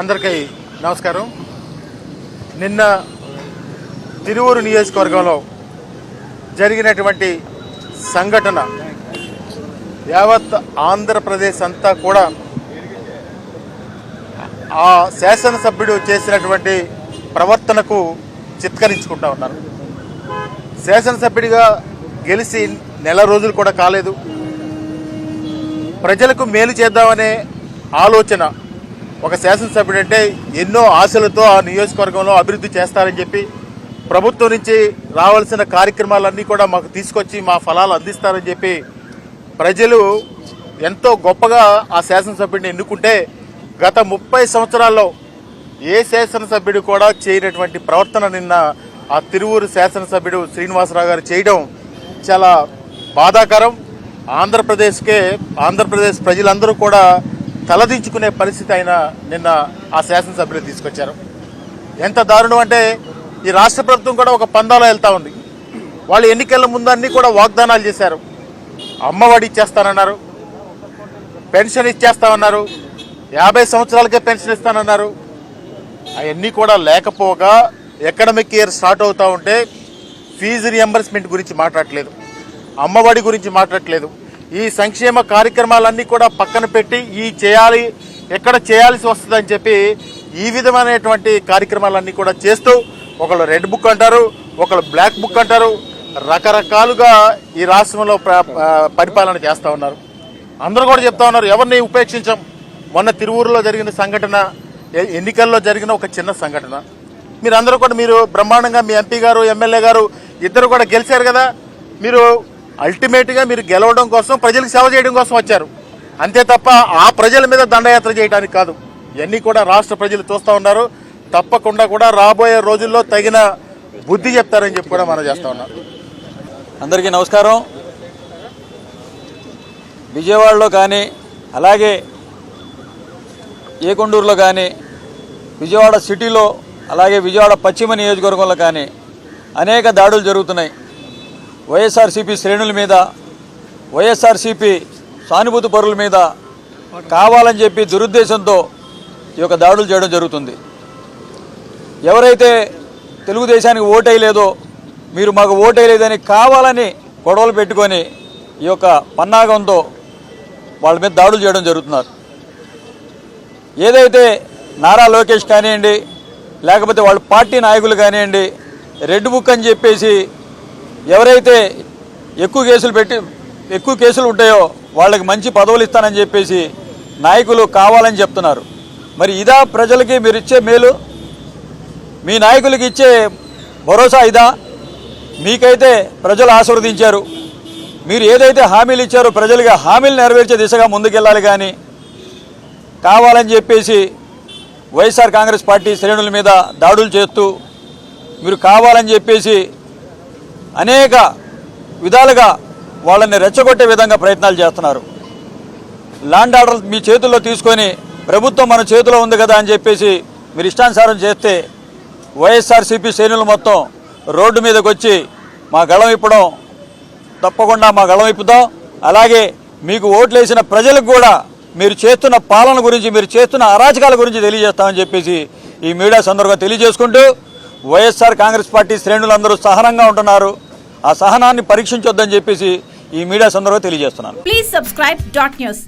అందరికీ నమస్కారం. నిన్న తిరువూరు నియోజకవర్గంలో జరిగినటువంటి సంఘటన యావత్ ఆంధ్రప్రదేశ్ అంతా కూడా ఆ శాసనసభ్యుడు చేసినటువంటి ప్రవర్తనకు చిత్కరించుకుంటా ఉన్నారు. శాసనసభ్యుడిగా గెలిచి నెల రోజులు కూడా కాలేదు. ప్రజలకు మేలు చేద్దామనే ఆలోచన ఒక శాసనసభ్యుడు అంటే ఎన్నో ఆశలతో ఆ నియోజకవర్గంలో అభివృద్ధి చేస్తారని చెప్పి ప్రభుత్వం నుంచి రావాల్సిన కార్యక్రమాలన్నీ కూడా మాకు తీసుకొచ్చి మా ఫలాలు అందిస్తారని చెప్పి ప్రజలు ఎంతో గొప్పగా ఆ శాసనసభ్యుడిని ఎన్నుకుంటే గత ముప్పై సంవత్సరాల్లో ఏ శాసనసభ్యుడు కూడా చేయనటువంటి ప్రవర్తన నిన్న ఆ తిరువూరు శాసనసభ్యుడు శ్రీనివాసరావు గారు చేయడం చాలా బాధాకరం. ఆంధ్రప్రదేశ్కే ఆంధ్రప్రదేశ్ ప్రజలందరూ కూడా తలదించుకునే పరిస్థితి ఆయన నిన్న ఆ శాసనసభ్యులు తీసుకొచ్చారు. ఎంత దారుణం అంటే ఈ రాష్ట్ర ప్రభుత్వం కూడా ఒక పందాలో వెళ్తూ ఉంది. వాళ్ళు ఎన్నికల ముందు అన్ని కూడా వాగ్దానాలు చేశారు. అమ్మఒడి ఇచ్చేస్తానన్నారు. పెన్షన్ ఇచ్చేస్తామన్నారు యాభై సంవత్సరాలకే పెన్షన్ ఇస్తానన్నారు. అవన్నీ కూడా లేకపోగా ఎకడమిక్ ఇయర్ స్టార్ట్ అవుతూ ఉంటే ఫీజు రియంబర్స్మెంట్ గురించి మాట్లాడట్లేదు. అమ్మఒడి గురించి మాట్లాడట్లేదు. ఈ సంక్షేమ కార్యక్రమాలన్నీ కూడా పక్కన పెట్టి ఈ చేయాలి ఎక్కడ చేయాల్సి వస్తుందని చెప్పి ఈ విధమైనటువంటి కార్యక్రమాలన్నీ కూడా చేస్తూ ఒకళ్ళు రెడ్ బుక్ అంటారు ఒకళ్ళు బ్లాక్ బుక్ అంటారు రకరకాలుగా ఈ రాష్ట్రంలో పరిపాలన చేస్తూ ఉన్నారు. అందరూ కూడా చెప్తా ఉన్నారు ఎవరిని ఉపేక్షించాం? మొన్న తిరువూరులో జరిగిన సంఘటన ఎన్నికల్లో జరిగిన ఒక చిన్న సంఘటన. మీరు అందరూ కూడా మీరు బ్రహ్మాండంగా మీ ఎంపీ గారు ఎమ్మెల్యే గారు ఇద్దరు కూడా గెలిచారు కదా? మీరు అల్టిమేట్గా మీరు గెలవడం కోసం ప్రజలకు సేవ చేయడం కోసం వచ్చారు. అంతే తప్ప ఆ ప్రజల మీద దండయాత్ర చేయడానికి కాదు. ఇవన్నీ కూడా రాష్ట్ర ప్రజలు చూస్తూ ఉన్నారు. తప్పకుండా కూడా రాబోయే రోజుల్లో తగిన బుద్ధి చెప్తారని చెప్పి కూడా మనం చేస్తూ ఉన్నాం. అందరికీ నమస్కారం. విజయవాడలో కానీ అలాగే ఏకొండూరులో కానీ విజయవాడ సిటీలో అలాగే విజయవాడ పశ్చిమ నియోజకవర్గంలో కానీ అనేక దాడులు జరుగుతున్నాయి. వైఎస్ఆర్సీపీ శ్రేణుల మీద వైఎస్ఆర్సీపీ సానుభూతి పరుల మీద కావాలని చెప్పి దురుద్దేశంతో ఈ యొక్క దాడులు చేయడం జరుగుతుంది. ఎవరైతే తెలుగుదేశానికి ఓటేయలేదో మీరు మాకు ఓటేయలేదని కావాలని గొడవలు పెట్టుకొని ఈ యొక్క పన్నాగంతో వాళ్ళ మీద దాడులు చేయడం జరుగుతున్నారు. ఏదైతే నారా లోకేష్ కానివ్వండి లేకపోతే వాళ్ళ పార్టీ నాయకులు కానివ్వండి రెడ్ బుక్ అని చెప్పేసి ఎవరైతే ఎక్కువ కేసులు పెట్టి ఎక్కువ కేసులు ఉంటాయో వాళ్ళకి మంచి పదవులు ఇస్తానని చెప్పేసి నాయకులు కావాలని చెప్తున్నారు. మరి ఇదా ప్రజలకి మీరు ఇచ్చే మేలు? మీ నాయకులకి ఇచ్చే భరోసా ఇదా? మీకైతే ప్రజలు ఆశీర్వదించారు. మీరు ఏదైతే హామీలు ఇచ్చారో ప్రజలుగా హామీలు నెరవేర్చే దిశగా ముందుకెళ్ళాలి కానీ కావాలని చెప్పేసి వైఎస్ఆర్ కాంగ్రెస్ పార్టీ శ్రేణుల మీద దాడులు చేస్తూ మీరు కావాలని చెప్పేసి అనేక విధాలుగా వాళ్ళని రెచ్చగొట్టే విధంగా ప్రయత్నాలు చేస్తున్నారు. ల్యాండ్ ఆర్డర్ మీ చేతుల్లో తీసుకొని ప్రభుత్వం మన చేతిలో ఉంది కదా అని చెప్పేసి మీరు ఇష్టానుసారం చేస్తే వైఎస్ఆర్సీపీ శ్రేణులు మొత్తం రోడ్డు మీదకి వచ్చి మా గళం ఇప్పడం తప్పకుండా మా గళం ఇప్పుదాం అలాగే మీకు ఓట్లేసిన ప్రజలకు కూడా మీరు చేస్తున్న పాలన గురించి మీరు చేస్తున్న అరాచకాల గురించి తెలియజేస్తామని చెప్పేసి ఈ మీడియా సందర్భంగా తెలియజేసుకుంటూ వైఎస్ఆర్ కాంగ్రెస్ పార్టీ శ్రేణులందరూ సహనంగా ఉంటున్నారు. ఆ సహనాన్ని పరీక్షించొద్దని చెప్పేసి ఈ మీడియా సందర్భంగా తెలియజేస్తున్నాను. Please subscribe dot news